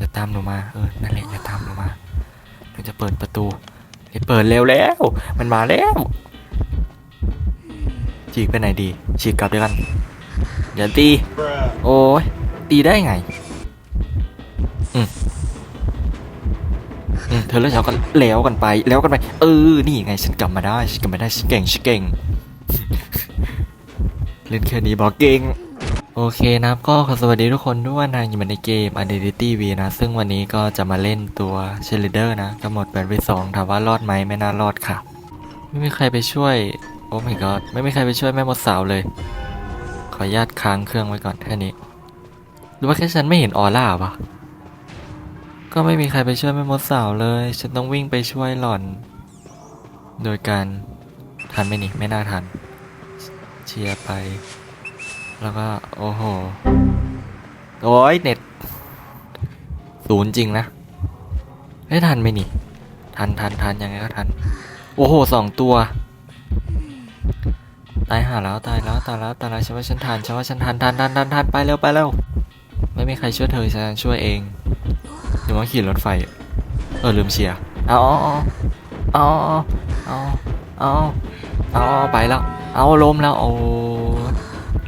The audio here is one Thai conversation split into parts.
อย่าตามหนูมา เออ นั่นแหละ อย่าตามหนูมาหนูจะเปิดประตูเฮ้ยเปิดเร็วแล้ว มันมาแล้ว ฉีกไปไหนดี ฉีกกลับด้วยกันอย่าตี โอ้ย ตีได้ไง อืมอืมเธอแล้วเราก็แล้วกันไป แล้วกันไป เออ นี่ไง ฉันกลับมาได้ ฉันกลับมาได้ ฉันเก่ง ฉันเก่ง เล่นแค่นี้บอกเก่ง โอเคนะครับก็ขอสวัสดีทุกคนด้วยนะอยู่ในเกม Identity V นะ ซึ่งวันนี้ก็จะมาเล่นตัวเชลเดอร์นะก็หมดแบตไปสองถามว่ารอดไหมไม่น่ารอดค่ะ ไม่มีใครไปช่วย โอ้ my god ไม่มีใครไปช่วยแม่มดสาวเลย ขออนุญาตค้างเครื่องไว้ก่อนแค่นี้ หรือว่าแค่ฉันไม่เห็นออร่าปะก็ไม่มีใครไปช่วยแม่มดสาวเลย ฉันต้องวิ่งไปช่วยหล่อน โดยการทันไหมนี่ไม่น่าทัน เชียร์ไป แล้วก็ โอ้โห โอ้ยเน็ตศูนย์จริงนะไม่ทันไหมนี่ ทันทันทันยังไงก็ทัน โอ้โหสองตัว ตายหาแล้วตายแล้วตายแล้วตายแล้วฉันว่าฉันทันฉันว่าฉันทันทันทันทันทันไปเร็วไปเร็วไม่มีใครช่วยเธอฉันช่วยเองหรือว่าขี่รถไฟ เออลืมเชียร์เอาเอาเอาเอาเอาเอาเอาไปแล้ว เอาล้มแล้วโอ้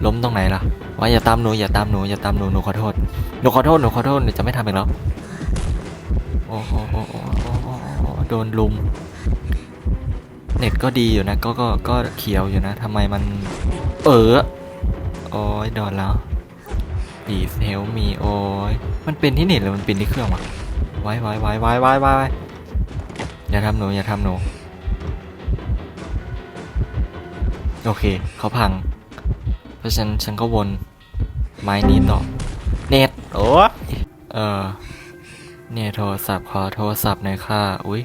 ล้มตรงไหนล่ะ ว่าอย่าตามหนูอย่าตามหนูอย่าตามหนูหนูขอโทษหนูขอโทษหนูขอโทษหนูจะไม่ทำอีกแล้วโอ้โหโดนลุม เน็ตก็ดีอยู่นะก็ก็ก็เขียวอยู่นะทำไมมัน เออโอ้ยโดนแล้ว please help me โอ้ยมันเป็นที่เน็ตหรือมันเป็นที่เครื่องวะไว้ไว้ไว้ไว้ไว้ไว้อย่าทำหนูอย่าทำหนูโอเค เขาพัง เพราะฉะนันฉันก็วนไม้นี้ต่อ เน็ตโอ้ยเออเนี่ยโทรศัพท์ขอโทรศัพท์หน่อยค่ะ อุ้ย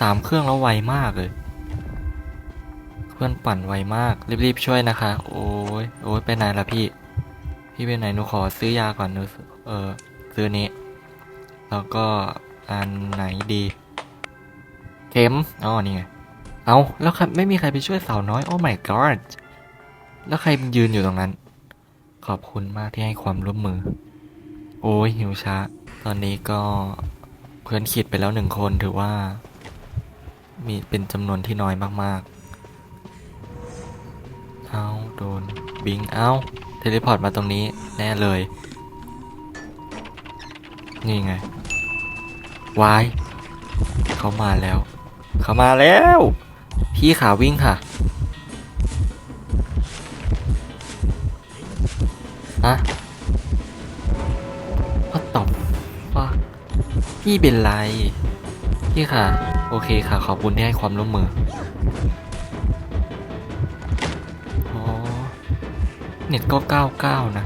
สามเครื่องแล้วไวมากเลย เพื่อนปั่นไวมาก รีบๆช่วยนะคะ โอ้ยโอ้ยไปไหนล่ะพี่ พี่ไปไหนหนูขอซื้อยาก่อนหนูเออซื้อนี้ แล้วก็อันไหนดี เข็มอ๋อนี่ไง เอาแล้วใครไม่มีใครไปช่วยสาวน้อย โอ้ my god แล้วใครยืนอยู่ตรงนั้น ขอบคุณมากที่ให้ความร่วมมือ โอ้ยหิวช้า ตอนนี้ก็เพื่อนขีดไปแล้วหนึ่งคนถือว่า มีเป็นจำนวนที่น้อยมากๆ เอาโดนบิงเอาเทเลพอร์ตมาตรงนี้แน่เลย นี่ไงวายเขามาแล้ว เขามาแล้ว พี่ขาวิ่งค่ะะว่าตบว่าพี่เป็นไร พี่ค่ะ โอเคค่ะ ขอบคุณที่ให้ความร่วมมืออ๋อเน็ตก็99นะ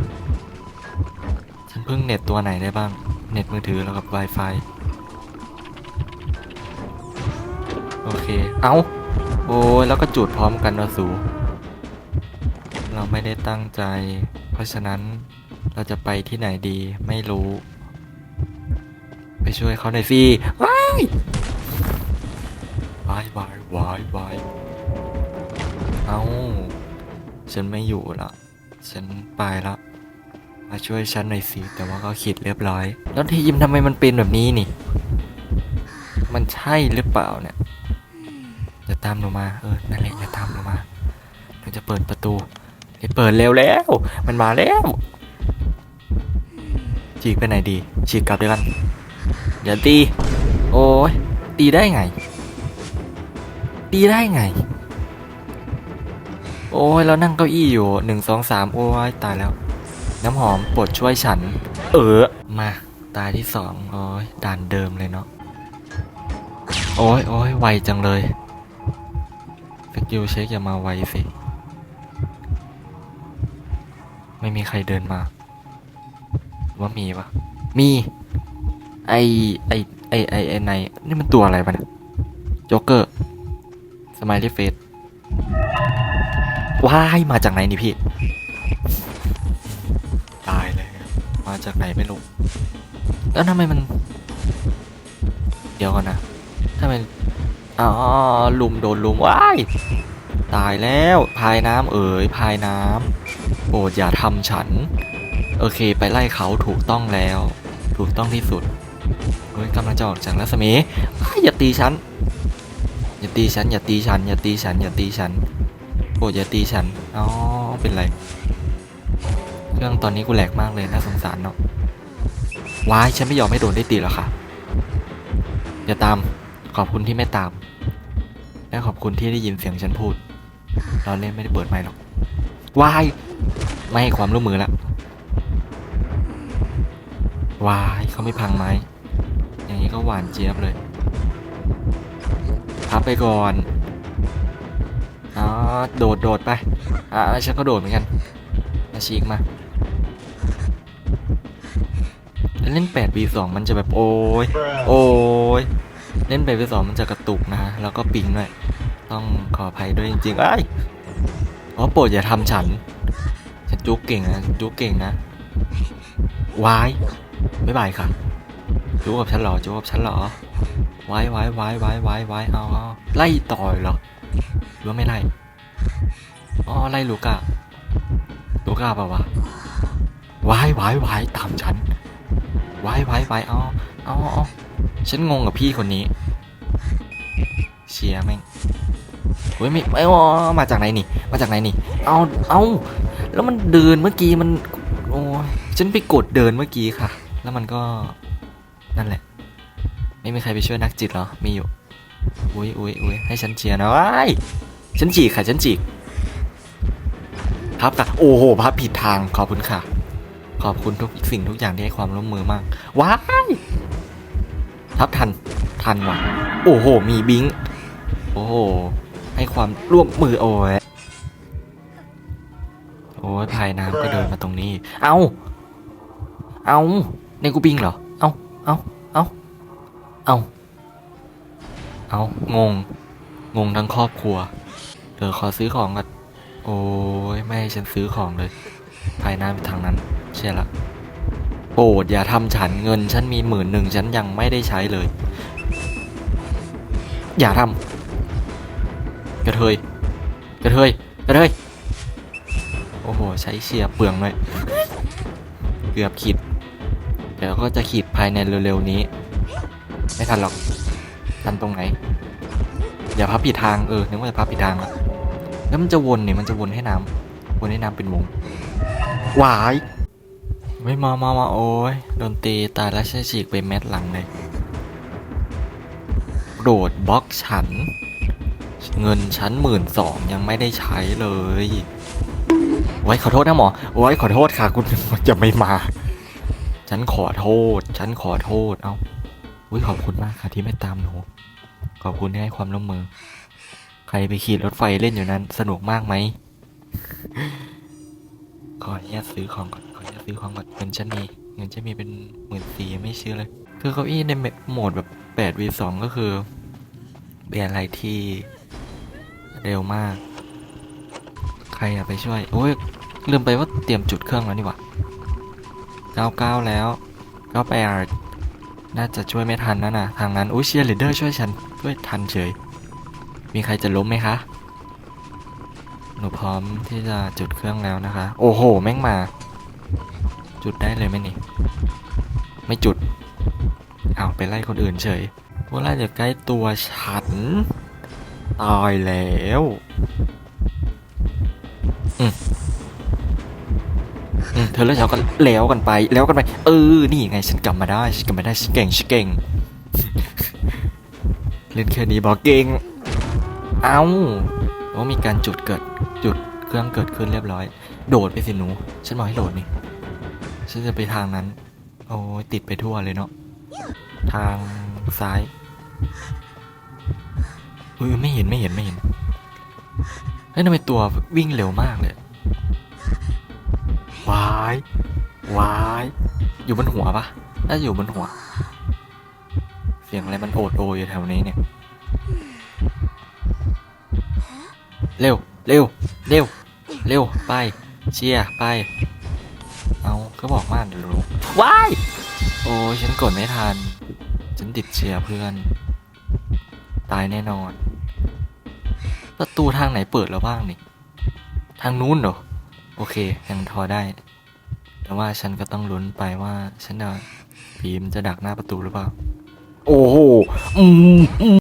ฉันเพิ่งเน็ตตัวไหนได้บ้าง เน็ตมือถือแล้วกับ Wi-Fi โอเค เอาโอ้ยแล้วก็จุดพร้อมกันนะสู เราไม่ได้ตั้งใจ ราะฉะนั้นเราจะไปที่ไหนดีไม่รู้ ไปช่วยเขาหน่อยสิว้ายวายวายวายวายเอาฉันไม่อยู่ละฉันไปละมาช่วยฉันหน่อยสิแต่ว่าก็ขีดเรียบร้อย แล้วทีมทำไมมันเป็นแบบนี้นี่ มันใช่หรือเปล่าเนี่ยอย่าตามหนูมาเออนั่นแหละอย่าตามหนูมาหนูจะเปิดประตู เฮ้เปิดเร็วแล้ว มันมาแล้วฉีกไปไหนดีฉีกกลับด้วยกันอย่าตี โอ้ยตีได้ไง ตีได้ไง โอ้ยแล้วนั่งเก้าอี้อยู่หนึ่งสองสามโอ้ยตายแล้ว น้ำหอมปรดช่วยฉัน เออมา ตายที่สองโอ้ยด่านเดิมเลยเนาะโอ้ยโอ้ยไวจังเลยสกิลเช็คอย่ามาไวสิ ไม่มีใครเดินมา ว่ามีปะมี ไอไอไอไอไอในนี่มันตัวอะไรปะเนี่ยโจ๊กเกอร์ สมายลี่เฟสว้ายมาจากไหนนี่พี่ ตายเลย มาจากไหนไม่รู้ แล้วทำไมมัน เดี๋ยวก่อนนะทำไมอ๋อลุมโดนลุมว้าย ตายแล้ว พายน้ำเอ๋ย พายน้ำ โปรดอย่าทำฉัน โอเค ไปไล่เขาถูกต้องแล้ว ถูกต้องที่สุดเฮ้ยกำลังจะออกจากรัศมีอย่าตีฉัน อย่าตีฉัน อย่าตีฉัน อย่าตีฉัน อย่าตีฉันโปรดอย่าตีฉัน อ๋อ เป็นไร เครื่องตอนนี้กูแหลกมากเลยน่าสงสารเนาะวายฉันไม่ยอมให้โดนได้ตีหรอกค่ะ อย่าตาม ขอบคุณที่ไม่ตาม และขอบคุณที่ได้ยินเสียงฉันพูด เราเล่นไม่ได้เปิดไมค์หรอก วายไม่ให้ความร่วมมือละวายเขาไม่พังไม้อย่างนี้ก็หวานเจี๊ยบเลยพับไปก่อนอ๋อโดดโดดไปอ่าฉันก็โดดเหมือนกันมาชีกมาเล่น 8 v 2 มันจะแบบโอ้ยโอ้ยเล่น 8 v 2 มันจะกระตุกนะ แล้วก็ปิงด้วย ต้องขออภัยด้วยจริงๆเอ้ อ๋อโปรดอย่าทำฉัน ฉันจุกเก่งนะจุกเก่งนะวายบ๊ายบายค่ะจุกกับฉันหรอจุกกับฉันหรอว้ไว้ไว้ไว้ไว้ไว้เอาเอาไล่ต่อยเหรอหรือว่าไม่ไล่อ๋อไล่ลูก้าลูก้าป่าวะว้ไว้ไว้ตามฉันว้ไว้ไว้เอาเอาเอาฉันงงกับพี่คนนี้ เชียร์แม่ง เฮ้ยไม่ไม่มาจากไหนนี่ มาจากไหนนี่ เอาเอาแล้วมันเดินเมื่อกี้มันโอ้ยฉันไปกดเดินเมื่อกี้ค่ะ แล้วมันก็นั่นแหละ ไม่มีใครไปช่วยนักจิตหรอ มีอยู่อุ้ยอุ้ยอุ้ยให้ฉันเชียร์นะว้ายฉันจีกค่ะฉันจีกพับค่ะโอ้โหพับผิดทางขอบคุณค่ะ ขอบคุณทุกสิ่งทุกอย่างที่ให้ความร่วมมือมากว้ายพับทันทันว่ะโอ้โห มีบิงโอ้โห ให้ความร่วมมือโอ้ยโอ้ยพายน้ำก็เดินมาตรงนี้ เอาเอาในกูบิงเหรอ เอาเอาเอาเอาเอางง งงทั้งครอบครัวเดี๋ยวขอซื้อของก่อนโอ้ยไม่ให้ฉันซื้อของเลยภายน้าไปทางนั้น เชื่อละโปรดอย่าทำฉันเงินฉันมีหมื่นหนึ่งฉันยังไม่ได้ใช้เลย อย่าทำ กระเทย กระเทย กระเทย โอ้โห ใช้เชียร์เปลืองเลยเกือบขีด เดี๋ยวก็จะขีดภายในเร็วๆนี้ ไม่ทันหรอกทันตรงไหน อย่าพับผิดทาง เออ นึกว่าจะพับผิดทางอะแล้วมันจะวนเนี่ย มันจะวนให้น้ำวนให้น้ำเป็นวง หวายไม่มามามาโอ้ย โดนตีตายแล้วใช่ฉีกไปเม็ดหลังเลยโดดบล็อกฉัน เงินชั้นหมื่นสองยังไม่ได้ใช้เลย ไว้ขอโทษนะหมอ ไว้ขอโทษค่ะ คุณจะไม่มา ฉันขอโทษ ฉันขอโทษ เอ้าอุ้ยขอบคุณมากค่ะที่ไม่ตามหนู ขอบคุณที่ให้ความร่วมมือ ใครไปขี่รถไฟเล่นอยู่นั้น สนุกมากไหมขออนุญาตซื้อของก่อน ขออนุญาตซื้อของก่อน เงินฉันมี เงินฉันมีเป็นหมื่นสี่ไม่เชื่อเลย คือเก้าอี้ในโหมดแบบแปดวีสองก็คือเป็นอะไรที่ เร็วมาก ใครอะไปช่วย โอ้ย ลืมไปว่าเตรียมจุดเครื่องแล้วนี่หว่าเก้าเก้าแล้วเก้าแปดน่าจะช่วยไม่ทันนะนะทางนั้นอุ้ยเชียร์ลีดเดอร์ช่วยฉันช่วยทันเฉย มีใครจะล้มไหมคะ หนูพร้อมที่จะจุดเครื่องแล้วนะคะ โอ้โห แม่งมา จุดได้เลยไหมนี่ ไม่จุด เอาวไปไล่คนอื่นเฉยพวกไล่จะใกล้ตัวฉัน ตายแล้วเธอแล้วเขากันแล้วกันไปแล้วกันไป เออ นี่ไงฉันกลับมาได้ฉันกลับมาได้ฉันเก่งฉันเก่ง เล่นแค่นี้บอกเก่ง เอาโอ้มีการจุดเกิดจุดเครื่องเกิดขึ้นเรียบร้อย โดดไปสิหนู ฉันบอกให้โดดนี่ ฉันจะไปทางนั้น โอ้ติดไปทั่วเลยเนาะ ทางซ้าย อุ้ยไม่เห็นไม่เห็นไม่เห็นเฮ้ยทำไมตัววิ่งเร็วมากเลยวายวายอยู่บนหัวปะน่าจะอยู่บนหัว เสียงอะไรมันโอดโอยอยู่แถวนี้เนี่ย เร็วเร็วเร็วเร็วไป เชียร์ไป เอาก็บอกมากเดี๋ยวรู้วาย โอ้ยฉันกดไม่ทัน ฉันติดเชียร์เพื่อน ตายแน่นอน ประตูทางไหนเปิดแล้วบ้างนี่ ทางนู้นเหรอ โอเคยังทอได้ แต่ว่าฉันก็ต้องลุ้นไปว่า ฉันจะพีมจะดักหน้าประตูหรือเปล่า โอ้โห อืม